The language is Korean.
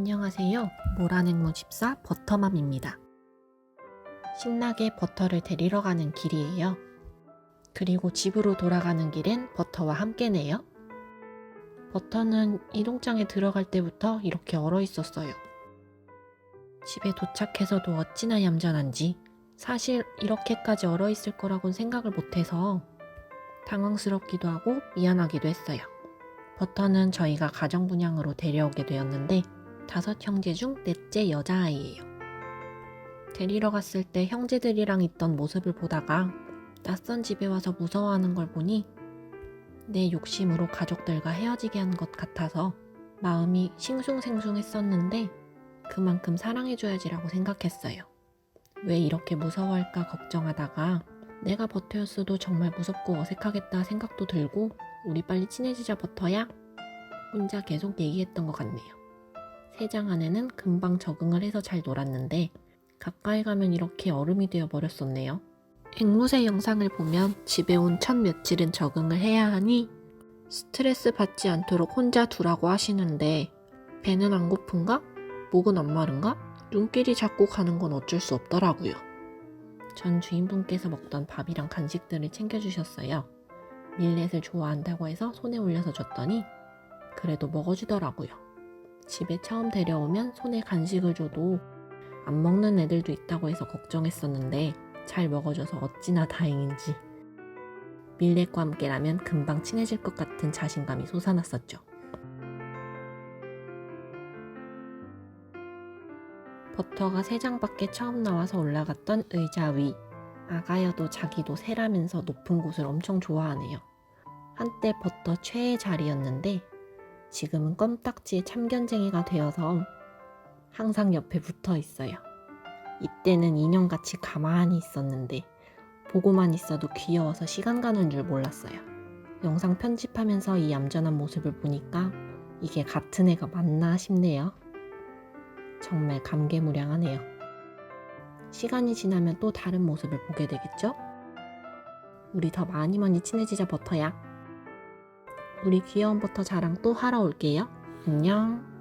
안녕하세요. 모란앵무 집사 버터맘입니다. 신나게 버터를 데리러 가는 길이에요. 그리고 집으로 돌아가는 길엔 버터와 함께네요. 버터는 이동장에 들어갈 때부터 이렇게 얼어 있었어요. 집에 도착해서도 어찌나 얌전한지 사실 이렇게까지 얼어 있을 거라고는 생각을 못해서 당황스럽기도 하고 미안하기도 했어요. 버터는 저희가 가정 분양으로 데려오게 되었는데 다섯 형제 중 넷째 여자아이예요. 데리러 갔을 때 형제들이랑 있던 모습을 보다가 낯선 집에 와서 무서워하는 걸 보니 내 욕심으로 가족들과 헤어지게 한 것 같아서 마음이 싱숭생숭했었는데 그만큼 사랑해줘야지라고 생각했어요. 왜 이렇게 무서워할까 걱정하다가 내가 버터였어도 정말 무섭고 어색하겠다 생각도 들고 우리 빨리 친해지자 버터야 혼자 계속 얘기했던 것 같네요. 세 장 안에는 금방 적응을 해서 잘 놀았는데 가까이 가면 이렇게 얼음이 되어 버렸었네요. 앵무새 영상을 보면 집에 온 첫 며칠은 적응을 해야 하니 스트레스 받지 않도록 혼자 두라고 하시는데 배는 안 고픈가? 목은 안 마른가? 눈길이 자꾸 가는 건 어쩔 수 없더라고요. 전 주인분께서 먹던 밥이랑 간식들을 챙겨주셨어요. 밀렛을 좋아한다고 해서 손에 올려서 줬더니 그래도 먹어주더라고요. 집에 처음 데려오면 손에 간식을 줘도 안 먹는 애들도 있다고 해서 걱정했었는데 잘 먹어줘서 어찌나 다행인지 밀렛과 함께라면 금방 친해질 것 같은 자신감이 솟아났었죠. 버터가 세 장밖에 처음 나와서 올라갔던 의자 위. 아가여도 자기도 새라면서 높은 곳을 엄청 좋아하네요. 한때 버터 최애 자리였는데 지금은 껌딱지의 참견쟁이가 되어서 항상 옆에 붙어 있어요. 이때는 인형같이 가만히 있었는데 보고만 있어도 귀여워서 시간 가는 줄 몰랐어요. 영상 편집하면서 이 얌전한 모습을 보니까 이게 같은 애가 맞나 싶네요. 정말 감개무량하네요. 시간이 지나면 또 다른 모습을 보게 되겠죠? 우리 더 많이 많이 친해지자 버터야. 우리 귀여운 버터 자랑 또 하러 올게요. 안녕.